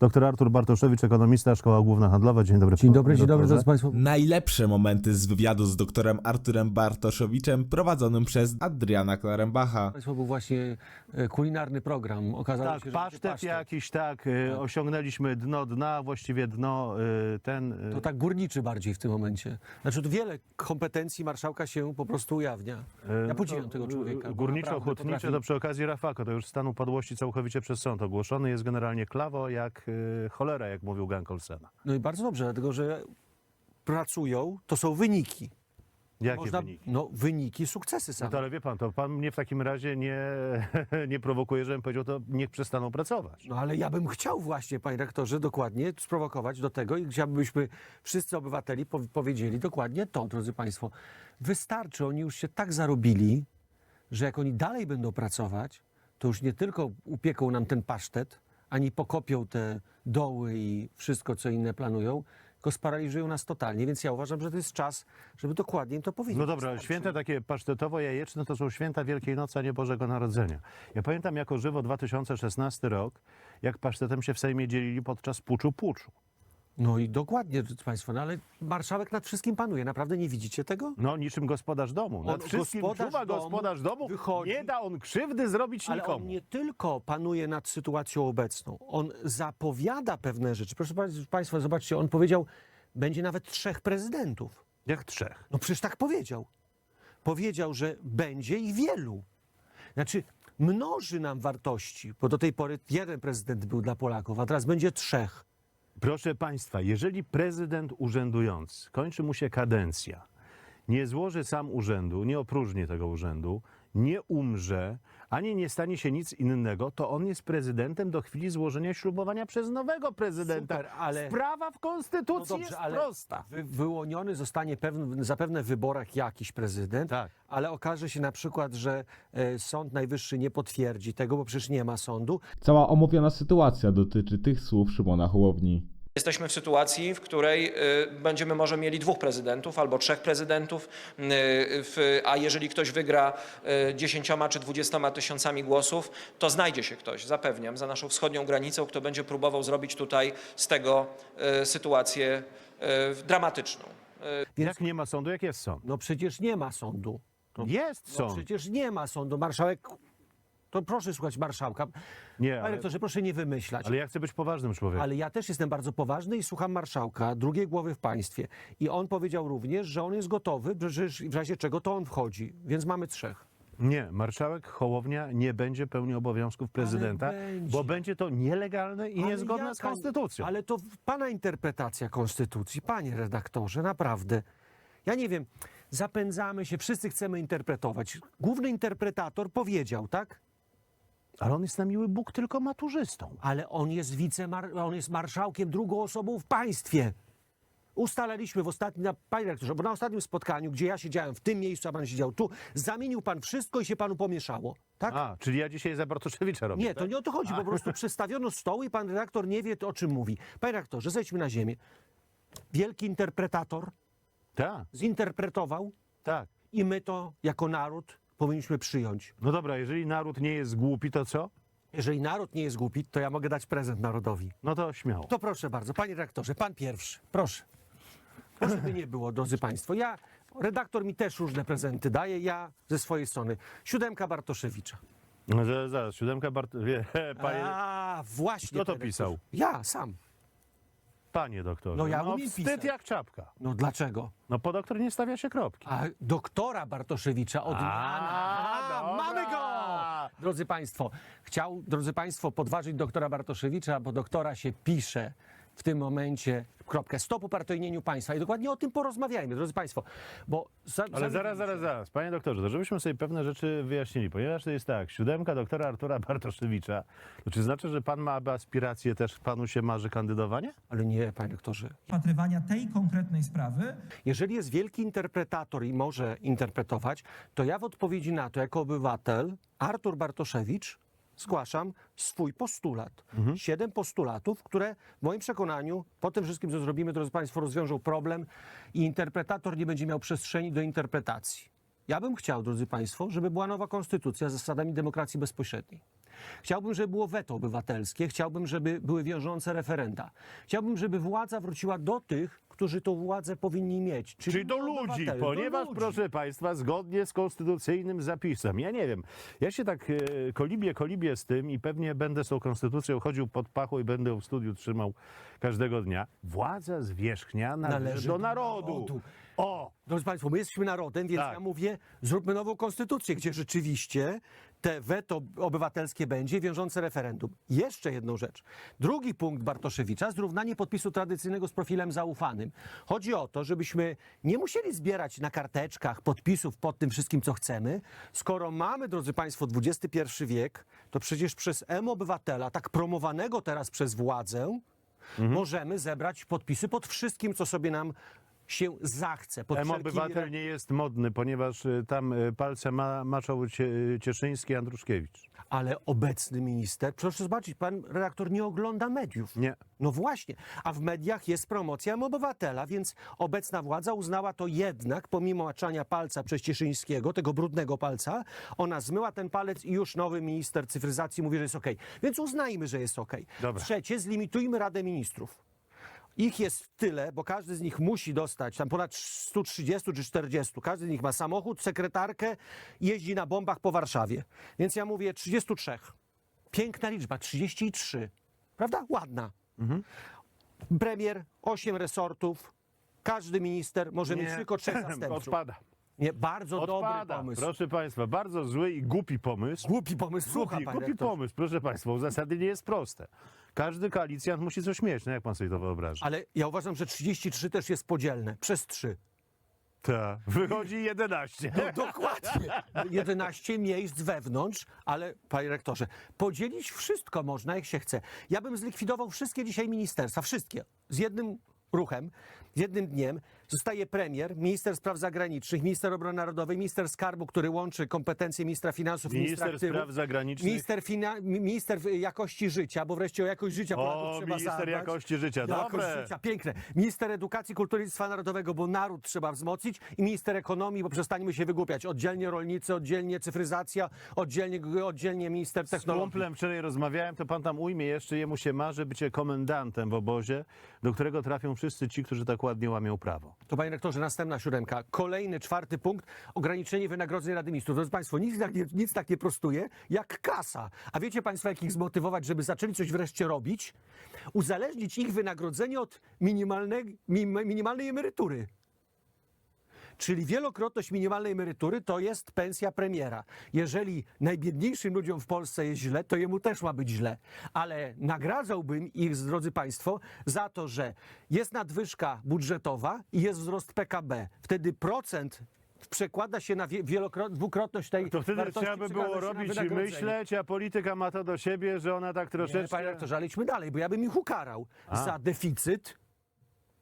Dr Artur Bartoszewicz, ekonomista, Szkoła Główna Handlowa. Dzień dobry. Dzień dobry, dzień dobry, drodzy Państwo. Najlepsze momenty z wywiadu z doktorem Arturem Bartoszowiczem prowadzonym przez Adriana Klarenbacha. Państwo był właśnie e, kulinarny program. Okazało Tak, się, że pasztet, pasztet. jakiś, tak, y, osiągnęliśmy dno dna, właściwie dno y, ten... To tak górniczy bardziej w tym momencie. Znaczy tu wiele kompetencji marszałka się po prostu ujawnia. Ja podziwiam no, tego człowieka. Górniczo-hutnicze to przy okazji Rafako, to już stan upadłości całkowicie przez sąd ogłoszony. Jest generalnie klawo jak cholera, jak mówił Gang Olsena. No i bardzo dobrze, dlatego że pracują, to są wyniki. Jakie Można- wyniki? No wyniki, sukcesy No same. to ale wie pan, to pan mnie w takim razie nie, nie prowokuje, żebym powiedział, to niech przestaną pracować. No ale ja bym chciał właśnie, panie rektorze, dokładnie sprowokować do tego i chciałbyśmy wszyscy obywateli po- powiedzieli dokładnie to, drodzy państwo. Wystarczy, oni już się tak zarobili, że jak oni dalej będą pracować, to już nie tylko upieką nam ten pasztet, ani pokopią te doły i wszystko, co inne planują, tylko sparaliżują nas totalnie. Więc ja uważam, że to jest czas, żeby dokładnie to powiedzieć. No dobra, Wystarczy. święta takie pasztetowo-jajeczne to są święta Wielkiej Nocy, a nie Bożego Narodzenia. Ja pamiętam jako żywo 2016 rok, jak pasztetem się w Sejmie dzielili podczas puczu puczu. No i dokładnie, drodzy państwo, no ale marszałek nad wszystkim panuje. Naprawdę nie widzicie tego? No niczym gospodarz domu. Nad On, wszystkim gospodarz czuwa domu, gospodarz domu, wychodzi- nie da on krzywdy zrobić Ale nikomu. on nie tylko panuje nad sytuacją obecną, on zapowiada pewne rzeczy. Proszę pa- Państwa, zobaczcie, on powiedział, będzie nawet trzech prezydentów. Jak trzech. No przecież tak powiedział. Powiedział, że będzie ich wielu. Znaczy, mnoży nam wartości, bo do tej pory jeden prezydent był dla Polaków, a teraz będzie trzech. Proszę Państwa, jeżeli prezydent urzędujący, kończy mu się kadencja, nie złoży sam urzędu, nie opróżni tego urzędu, nie umrze, ani nie stanie się nic innego, to on jest prezydentem do chwili złożenia ślubowania przez nowego prezydenta. Super, ale- Sprawa w No konstytucji dobrze, jest ale prosta. wy, wyłoniony zostanie pewne, zapewne w wyborach jakiś prezydent, Tak. ale okaże się na przykład, że e, Sąd Najwyższy nie potwierdzi tego, bo przecież nie ma sądu. Cała omówiona sytuacja dotyczy tych słów Szymona Hołowni. Jesteśmy w sytuacji, w której y, będziemy może mieli dwóch prezydentów albo trzech prezydentów, y, a jeżeli ktoś wygra y, dziesięcioma czy dwudziestoma tysiącami głosów, to znajdzie się ktoś, zapewniam, za naszą wschodnią granicą, kto będzie próbował zrobić tutaj z tego sytuację dramatyczną. Jak nie ma sądu, jak jest sąd? No przecież nie ma sądu. No, Jest no sąd. przecież nie ma sądu. Marszałek, to proszę słuchać marszałka. Nie, Panie ale, rektorze, proszę nie wymyślać. ale ja chcę być poważnym człowiekiem. Ale ja też jestem bardzo poważny i słucham marszałka, drugiej głowy w państwie. I on powiedział również, że on jest gotowy, przecież w razie czego to on wchodzi. Więc mamy trzech. Nie, marszałek Hołownia nie będzie pełnił obowiązków prezydenta, będzie. bo będzie to nielegalne i Ale niezgodne z jaka- konstytucją. Ale to pana interpretacja konstytucji, panie redaktorze, naprawdę. Ja nie wiem, zapędzamy się, wszyscy chcemy interpretować. Główny interpretator powiedział, tak? Ale on jest na miły Bóg tylko maturzystą. Ale on jest wicemar, on jest marszałkiem, drugą osobą w państwie. Ustalaliśmy w ostatnim, na, panie rektorze, bo na ostatnim spotkaniu, gdzie ja siedziałem w tym miejscu, a pan siedział tu, zamienił pan wszystko i się panu pomieszało. Tak? A, czyli ja dzisiaj za Bartoszewicza robię, Nie, to tak? nie o to chodzi, po prostu przestawiono stoł i pan redaktor nie wie, o czym mówi. Panie redaktorze, zejdźmy na ziemię. Wielki interpretator Tak, zinterpretował tak. i my to jako naród powinniśmy przyjąć. No dobra, jeżeli naród nie jest głupi, to co? Jeżeli naród nie jest głupi, to ja mogę dać prezent narodowi. No to śmiało. To proszę bardzo, panie redaktorze, pan pierwszy, proszę. Proszę by nie było, drodzy państwo. Ja, redaktor mi też różne prezenty daje, ja ze swojej strony. Siódemka Bartoszewicza. No, zaraz, zaraz, siódemka Bart... Wie, panie, A, właśnie. Kto to pisał? Ja, sam. Panie doktorze. No ja umiem wstyd pisać. jak czapka. No dlaczego? No po doktor nie stawia się kropki. A doktora Bartoszewicza odmiana. A, A, dobra. mamy go! Drodzy Państwo, chciał, drodzy Państwo, podważyć doktora Bartoszewicza, bo doktora się pisze w tym momencie kropkę. Stop upartyjnieniu państwa. I dokładnie o tym porozmawiajmy, drodzy Państwo. Bo za, Ale za- zaraz, zaraz, zaraz. Panie doktorze, to żebyśmy sobie pewne rzeczy wyjaśnili, ponieważ to jest tak, siódemka doktora Artura Bartoszewicza, to czy znaczy, że pan ma aby aspiracje, też panu się marzy kandydowanie? Ale nie, panie doktorze. rozpatrywania tej konkretnej sprawy Jeżeli jest wielki interpretator i może interpretować, to ja w odpowiedzi na to, jako obywatel, Artur Bartoszewicz, zgłaszam swój postulat. Siedem postulatów, które w moim przekonaniu, po tym wszystkim, co zrobimy, drodzy Państwo, rozwiążą problem i interpretator nie będzie miał przestrzeni do interpretacji. Ja bym chciał, drodzy Państwo, żeby była nowa konstytucja z zasadami demokracji bezpośredniej. Chciałbym, żeby było weto obywatelskie, chciałbym, żeby były wiążące referenda. Chciałbym, żeby władza wróciła do tych, którzy tą władzę powinni mieć. Czyli, Czyli do ludzi, obywateli, do ponieważ, ludzi. proszę Państwa, zgodnie z konstytucyjnym zapisem, ja nie wiem, ja się tak e, kolibię, kolibię z tym i pewnie będę z tą konstytucją chodził pod pachą i będę ją w studiu trzymał każdego dnia. Władza zwierzchnia należy, Należy do do narodu. narodu. O! Drodzy Państwo, my jesteśmy narodem, więc Tak. ja mówię, zróbmy nową konstytucję, gdzie rzeczywiście te weto obywatelskie będzie, wiążące referendum. Jeszcze jedną rzecz. Drugi punkt Bartoszewicza, zrównanie podpisu tradycyjnego z profilem zaufanym. Chodzi o to, żebyśmy nie musieli zbierać na karteczkach podpisów pod tym wszystkim, co chcemy. Skoro mamy, drodzy Państwo, XXI wiek, to przecież przez M-Obywatela, tak promowanego teraz przez władzę, możemy zebrać podpisy pod wszystkim, co sobie nam się zachce. Pod wszelkimi M-Obywatel nie jest modny, ponieważ e, tam e, palce ma, maczał Cie, Cieszyński i Andruszkiewicz. Ale obecny minister, proszę zobaczyć, pan redaktor nie ogląda mediów. Nie. No właśnie, a w mediach jest promocja obywatela, więc obecna władza uznała to jednak, pomimo maczania palca przez Cieszyńskiego, tego brudnego palca, ona zmyła ten palec i już nowy minister cyfryzacji mówi, że jest okej. Więc uznajmy, że jest okej. Dobra. Trzecie, zlimitujmy Radę Ministrów. Ich jest tyle, bo każdy z nich musi dostać tam ponad 130 czy 40. Każdy z nich ma samochód, sekretarkę, jeździ na bombach po Warszawie. Więc ja mówię 33. Piękna liczba, 33. Prawda? Ładna. Premier, 8 resortów, każdy minister może mieć tylko trzech zastępców. Odpada. Nie, bardzo dobry Odpada. pomysł. Proszę Państwa, bardzo zły i głupi pomysł. Głupi pomysł, słucha Głupi, pan głupi rektor. pomysł, proszę Państwa, uzasadnienie jest proste. Każdy koalicjant musi coś mieć, no jak Pan sobie to wyobraża? Ale ja uważam, że 33 też jest podzielne. Przez 3. Tak, wychodzi 11. No, dokładnie. 11 miejsc wewnątrz, ale panie rektorze, podzielić wszystko można jak się chce. Ja bym zlikwidował wszystkie dzisiaj ministerstwa, wszystkie, z jednym ruchem, z jednym dniem. Zostaje premier, minister spraw zagranicznych, minister obrony narodowej, minister skarbu, który łączy kompetencje ministra finansów, ministra Minister aktywów, spraw zagranicznych. Minister, fina- mi- minister jakości życia, bo wreszcie o jakość życia Polaków O, trzeba minister zadbać. jakości życia, Jakość dobre. życia, piękne. Minister edukacji, kultury i dziedzictwa narodowego, bo naród trzeba wzmocnić i minister ekonomii, bo przestańmy się wygłupiać. Oddzielnie rolnicy, oddzielnie cyfryzacja, oddzielnie, oddzielnie minister Z technologii. kumplem wczoraj rozmawiałem, to pan tam ujmie jeszcze, jemu się marzy bycie komendantem w obozie, do którego trafią wszyscy ci, którzy tak ładnie łamią prawo. To panie rektorze, następna siódemka. Kolejny, czwarty punkt, ograniczenie wynagrodzeń Rady Ministrów. Drodzy Państwo, nic tak, nie, nic tak nie prostuje jak kasa. A wiecie Państwo, jak ich zmotywować, żeby zaczęli coś wreszcie robić? Uzależnić ich wynagrodzenie od minimalnej, minimalnej emerytury. Czyli wielokrotność minimalnej emerytury to jest pensja premiera. Jeżeli najbiedniejszym ludziom w Polsce jest źle, to jemu też ma być źle. Ale nagradzałbym ich, drodzy Państwo, za to, że jest nadwyżka budżetowa i jest wzrost PKB. Wtedy procent przekłada się na wielokrot, dwukrotność tej To wtedy wartości trzeba by było robić i myśleć, a polityka ma to do siebie, że ona tak Nie, troszeczkę... panie rektorze, ale idźmy dalej, bo ja bym ich ukarał A. za deficyt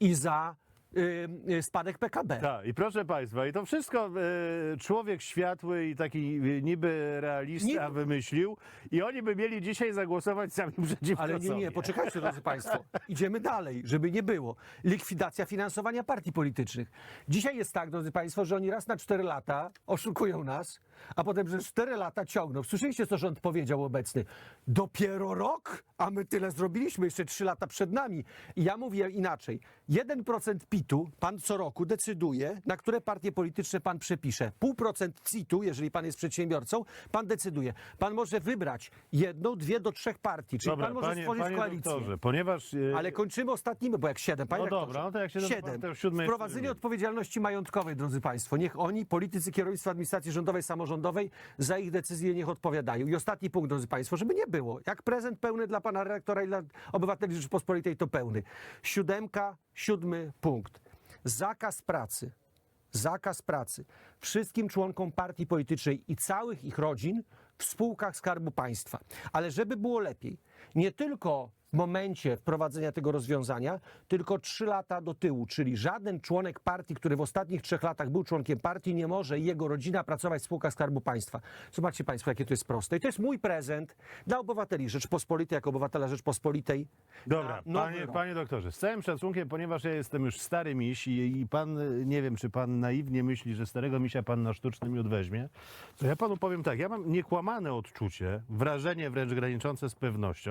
i za y, y, spadek PKB. Tak, i proszę Państwa, i to wszystko e, człowiek światły i taki niby realista Nie- wymyślił i oni by mieli dzisiaj zagłosować sami przeciwko Ale nie, nie, poczekajcie, drodzy Państwo. Idziemy dalej, żeby nie było. Likwidacja finansowania partii politycznych. Dzisiaj jest tak, drodzy Państwo, że oni raz na 4 lata oszukują nas, a potem przez 4 lata ciągną. Słyszeliście, co rząd powiedział obecny? Dopiero rok, a my tyle zrobiliśmy, jeszcze 3 lata przed nami. I ja mówię inaczej. 1% PIT-u pan co roku decyduje, na które partie polityczne pan przepisze. 0,5% CIT-u, jeżeli pan jest przedsiębiorcą, pan decyduje. Pan może wybrać jedną, dwie do trzech partii, czyli Dobra, pan może panie, stworzyć panie koalicję. doktorze, ponieważ... e, Ale kończymy ostatnim, bo jak siedem, panie No dobra, no to jak siedem, siedem. to siódmy jest Wprowadzenie odpowiedzialności majątkowej, drodzy państwo. Niech oni, politycy kierownictwa administracji rządowej, samorządowej, za ich decyzje niech odpowiadają. I ostatni punkt, drodzy państwo, żeby nie było. Jak prezent pełny dla pana redaktora i dla obywateli Rzeczypospolitej, to pełny. Siódemka, siódmy punkt. Zakaz pracy. Zakaz pracy wszystkim członkom partii politycznej i całych ich rodzin w spółkach Skarbu Państwa. Ale żeby było lepiej, nie tylko w momencie wprowadzenia tego rozwiązania, tylko trzy lata do tyłu, czyli żaden członek partii, który w ostatnich trzech latach był członkiem partii, nie może i jego rodzina pracować w spółkach Skarbu Państwa. Zobaczcie Państwo, jakie to jest proste. I to jest mój prezent dla obywateli Rzeczpospolitej, jako obywatela Rzeczpospolitej. Dobra, panie, panie doktorze, z całym szacunkiem, ponieważ ja jestem już stary miś i, i pan, nie wiem, czy pan naiwnie myśli, że starego misia pan na sztuczny miód weźmie, to ja panu powiem tak, ja mam niekłamane odczucie, wrażenie wręcz graniczące z pewnością,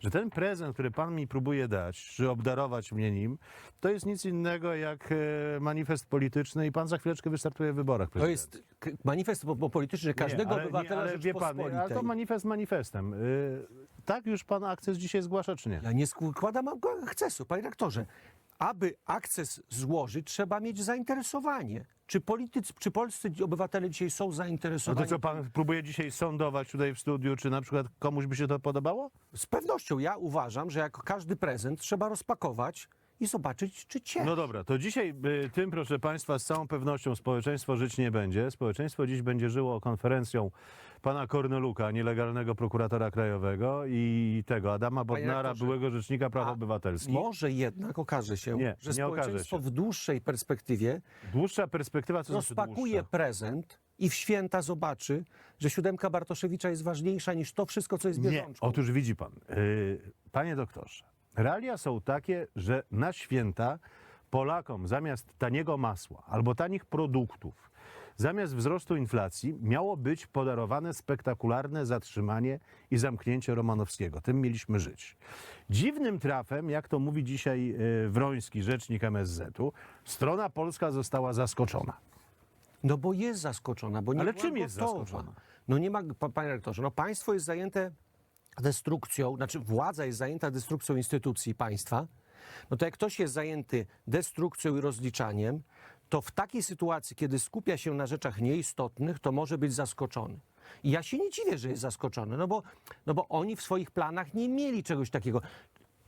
że ten prezent, który pan mi próbuje dać, czy obdarować mnie nim, to jest nic innego jak e, manifest polityczny i pan za chwileczkę wystartuje w wyborach To jest manifest po- po- polityczny każdego Nie, ale- obywatela nie, ale wie pan, ale to manifest manifestem. Y, tak już pan akces dzisiaj zgłasza, czy nie? Ja nie składam akcesu, panie rektorze. Aby akces złożyć, trzeba mieć zainteresowanie. Czy, politycy, czy polscy obywatele dzisiaj są No zainteresowani? to co pan próbuje dzisiaj sądować tutaj w studiu, czy na przykład komuś by się to podobało? Z pewnością ja uważam, że jako każdy prezent trzeba rozpakować i zobaczyć, czy cię. No dobra, to dzisiaj y, tym, proszę państwa, z całą pewnością społeczeństwo żyć nie będzie. Społeczeństwo dziś będzie żyło konferencją pana Korneluka, nielegalnego prokuratora krajowego i tego Adama Bodnara, byłego rzecznika praw a obywatelskich. Może jednak okaże się, Nie, że nie okaże społeczeństwo się. w dłuższej perspektywie Dłuższa perspektywa, co znaczy rozpakuje dłuższa? prezent i w święta zobaczy, że siódemka Bartoszewicza jest ważniejsza niż to wszystko, co jest Nie, bieżączką. otóż widzi pan, yy, panie doktorze, realia są takie, że na święta Polakom zamiast taniego masła albo tanich produktów, zamiast wzrostu inflacji miało być podarowane spektakularne zatrzymanie i zamknięcie Romanowskiego. Tym mieliśmy żyć. Dziwnym trafem, jak to mówi dzisiaj yy, Wroński, rzecznik MSZ-u, strona polska została zaskoczona. No bo jest zaskoczona, bo nie Ale czym jest gotowa. zaskoczona? No nie ma, pa- panie rektorze, no państwo jest zajęte destrukcją, znaczy władza jest zajęta destrukcją instytucji państwa, no to jak ktoś jest zajęty destrukcją i rozliczaniem, to w takiej sytuacji, kiedy skupia się na rzeczach nieistotnych, to może być zaskoczony. I ja się nie dziwię, że jest zaskoczony, no bo, no bo oni w swoich planach nie mieli czegoś takiego.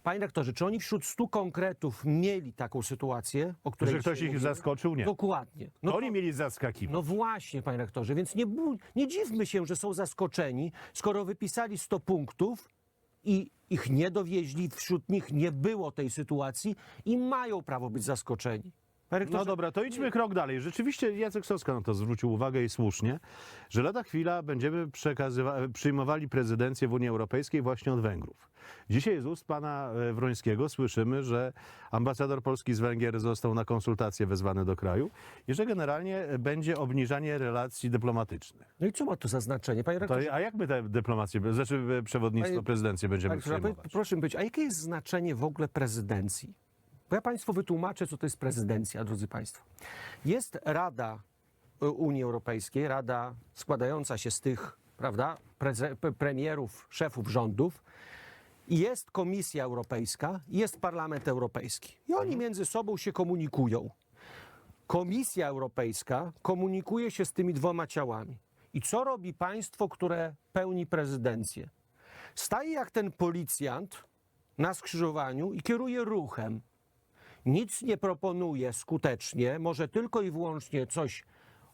Panie rektorze, czy oni wśród stu konkretów mieli taką sytuację, o której Że ktoś dzisiaj ich mówimy? zaskoczył? Nie. Dokładnie. No to- oni mieli zaskakiwać. no właśnie, panie rektorze, więc nie, bu- nie dziwmy się, że są zaskoczeni, skoro wypisali 100 punktów i ich nie dowieźli, wśród nich nie było tej sytuacji i mają prawo być zaskoczeni. Panie rektorze, No dobra, to idźmy krok dalej. Rzeczywiście Jacek Soska na to zwrócił uwagę i słusznie, że lada chwila będziemy przekazywa- przyjmowali prezydencję w Unii Europejskiej właśnie od Węgrów. Dzisiaj z ust pana e, Wrońskiego słyszymy, że ambasador Polski z Węgier został na konsultacje wezwany do kraju i że generalnie będzie obniżanie relacji dyplomatycznych. No i co ma to za znaczenie, panie To, rektorze? a jak my tę dyplomację, znaczy e, przewodnictwo, Panie- prezydencję będziemy Panie rektorze, przyjmować? proszę mi być, a jakie jest znaczenie w ogóle prezydencji? Bo ja państwu wytłumaczę, co to jest prezydencja, drodzy państwo. Jest Rada y, Unii Europejskiej, Rada składająca się z tych, prawda, premierów, szefów rządów, jest Komisja Europejska, jest Parlament Europejski. I oni między sobą się komunikują. Komisja Europejska komunikuje się z tymi dwoma ciałami. I co robi państwo, które pełni prezydencję? Staje jak ten policjant na skrzyżowaniu i kieruje ruchem. Nic nie proponuje skutecznie, może tylko i wyłącznie coś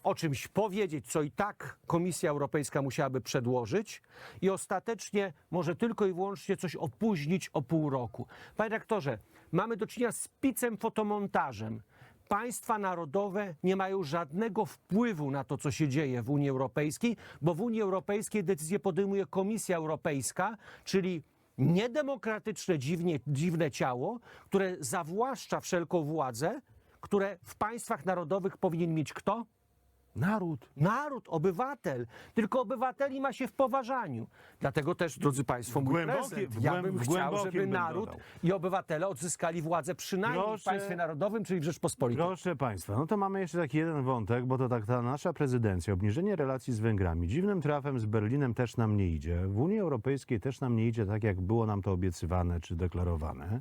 o czymś powiedzieć, co i tak Komisja Europejska musiałaby przedłożyć i ostatecznie może tylko i wyłącznie coś opóźnić o pół roku. Panie rektorze, mamy do czynienia z picem fotomontażem. Państwa narodowe nie mają żadnego wpływu na to, co się dzieje w Unii Europejskiej, bo w Unii Europejskiej decyzję podejmuje Komisja Europejska, czyli niedemokratyczne, dziwnie, dziwne ciało, które zawłaszcza wszelką władzę, które w państwach narodowych powinien mieć kto? Naród. Naród, obywatel. Tylko obywateli ma się w poważaniu. Dlatego też, drodzy Państwo, mój prezent. w Ja bym w chciał, żeby naród dodał. i obywatele odzyskali władzę przynajmniej w Proszę- państwie narodowym, czyli w Rzeczpospolitej. Proszę Państwa, no to mamy jeszcze taki jeden wątek, bo to tak ta nasza prezydencja, obniżenie relacji z Węgrami. Dziwnym trafem z Berlinem też nam nie idzie. W Unii Europejskiej też nam nie idzie tak, jak było nam to obiecywane czy deklarowane.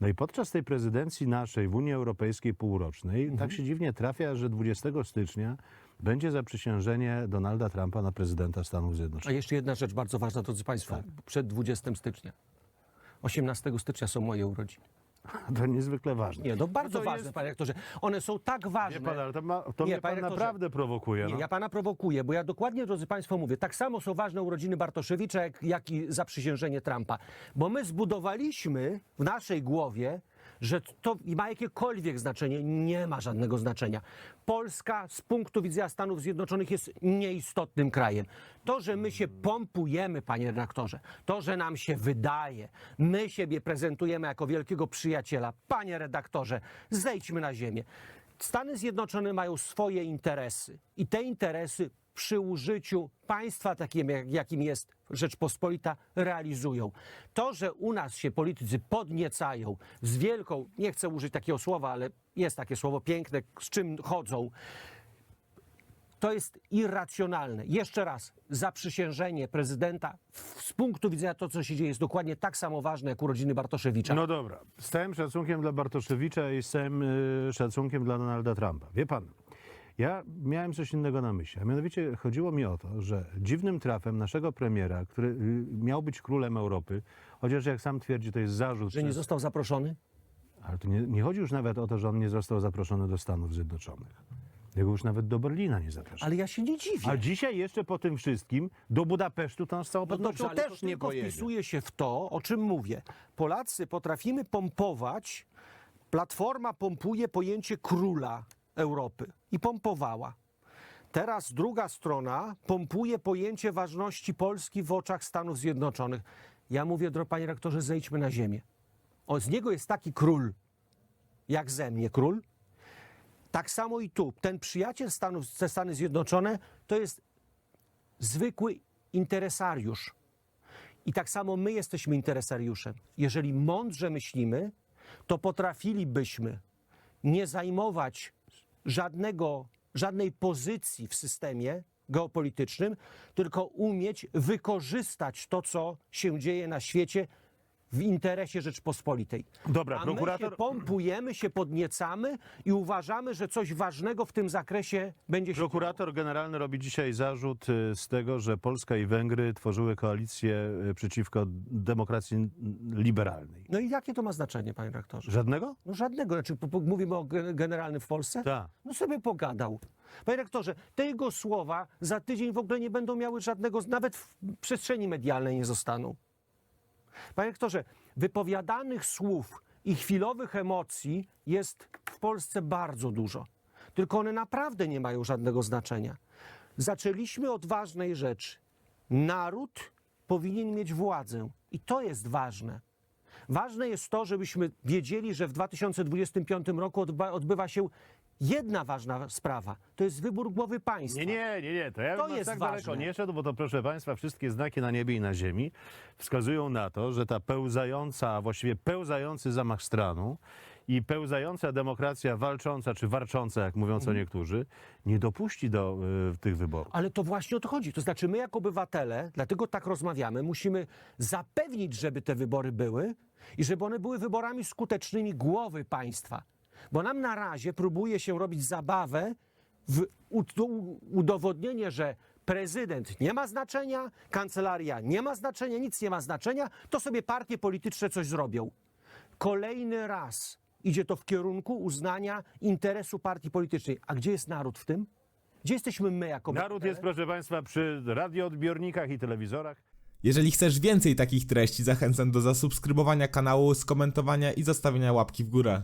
No i podczas tej prezydencji naszej w Unii Europejskiej półrocznej tak się dziwnie trafia, że 20 stycznia będzie zaprzysiężenie Donalda Trumpa na prezydenta Stanów A Zjednoczonych. jeszcze jedna rzecz bardzo ważna, drodzy Państwo. Tak. Przed 20 stycznia. 18 stycznia są moje urodziny. To niezwykle ważne. Nie, no bardzo to ważne, jest- panie rektorze. One są tak ważne. Wie pan, ale to, ma, to Nie, mnie pan rektorze. naprawdę prowokuje. Nie, no. ja pana prowokuję, bo ja dokładnie, drodzy Państwo, mówię, tak samo są ważne urodziny Bartoszewicza, jak, jak i zaprzysiężenie Trumpa. Bo my zbudowaliśmy w naszej głowie, że to ma jakiekolwiek znaczenie, nie ma żadnego znaczenia. Polska z punktu widzenia Stanów Zjednoczonych jest nieistotnym krajem. To, że my się pompujemy, panie redaktorze, to, że nam się wydaje, my siebie prezentujemy jako wielkiego przyjaciela, panie redaktorze, zejdźmy na ziemię. Stany Zjednoczone mają swoje interesy i te interesy przy użyciu państwa takim, jak- jakim jest Rzeczpospolita, realizują. To, że u nas się politycy podniecają z wielką, nie chcę użyć takiego słowa, ale jest takie słowo piękne, z czym chodzą, to jest irracjonalne. Jeszcze raz, zaprzysiężenie prezydenta z punktu widzenia to, co się dzieje, jest dokładnie tak samo ważne jak urodziny Bartoszewicza. No dobra, z całym szacunkiem dla Bartoszewicza i z całym y, szacunkiem dla Donalda Trumpa. Wie pan, ja miałem coś innego na myśli, a mianowicie chodziło mi o to, że dziwnym trafem naszego premiera, który y, miał być królem Europy, chociaż jak sam twierdzi, to jest zarzut. że nie przez- został zaproszony? Ale to nie, nie chodzi już nawet o to, że on nie został zaproszony do Stanów Zjednoczonych. Jego już nawet do Berlina nie zaproszono. Ale ja się nie dziwię. A dzisiaj jeszcze po tym wszystkim do Budapesztu to z całą No dobrze, ale też to nie pojedzie. wpisuje się w to, o czym mówię. Polacy potrafimy pompować, Platforma pompuje pojęcie króla Europy i pompowała. Teraz druga strona pompuje pojęcie ważności Polski w oczach Stanów Zjednoczonych. Ja mówię, drogi panie rektorze, zejdźmy na ziemię. O, z niego jest taki król, jak ze mnie król. Tak samo i tu. Ten przyjaciel Stanów, ze Stany Zjednoczone to jest zwykły interesariusz. I tak samo my jesteśmy interesariuszem. Jeżeli mądrze myślimy, to potrafilibyśmy nie zajmować żadnego, żadnej pozycji w systemie geopolitycznym, tylko umieć wykorzystać to, co się dzieje na świecie w interesie Rzeczpospolitej. Dobra, A prokurator- my się pompujemy, się podniecamy i uważamy, że coś ważnego w tym zakresie będzie się Prokurator generalny robi dzisiaj zarzut y, z tego, że Polska i Węgry tworzyły koalicję y, przeciwko demokracji liberalnej. No i jakie to ma znaczenie, panie rektorze? Żadnego? No żadnego. Znaczy, mówimy o ge- generalnym w Polsce? Tak. No sobie pogadał. Panie rektorze, te jego słowa za tydzień w ogóle nie będą miały żadnego, nawet w przestrzeni medialnej nie zostaną. Panie rektorze, wypowiadanych słów i chwilowych emocji jest w Polsce bardzo dużo. Tylko one naprawdę nie mają żadnego znaczenia. Zaczęliśmy od ważnej rzeczy. Naród powinien mieć władzę. I to jest ważne. Ważne jest to, żebyśmy wiedzieli, że w 2025 roku odbywa się jedna ważna sprawa. To jest wybór głowy państwa. Nie, nie, nie, nie. To ja To bym aż jest tak ważne. daleko nie szedł, bo to proszę Państwa, wszystkie znaki na niebie i na ziemi wskazują na to, że ta pełzająca, a właściwie pełzający zamach stanu i pełzająca demokracja walcząca czy warcząca, jak mówią Mhm. co niektórzy, nie dopuści do y, tych wyborów. Ale to właśnie o to chodzi. To znaczy, my jako obywatele, dlatego tak rozmawiamy, musimy zapewnić, żeby te wybory były i żeby one były wyborami skutecznymi głowy państwa. Bo nam na razie próbuje się robić zabawę w udowodnienie, że prezydent nie ma znaczenia, kancelaria nie ma znaczenia, nic nie ma znaczenia, to sobie partie polityczne coś zrobią. Kolejny raz idzie to w kierunku uznania interesu partii politycznej. A gdzie jest naród w tym? Gdzie jesteśmy my jako Naród obywatele? jest, proszę Państwa, przy radioodbiornikach i telewizorach. Jeżeli chcesz więcej takich treści, zachęcam do zasubskrybowania kanału, skomentowania i zostawienia łapki w górę.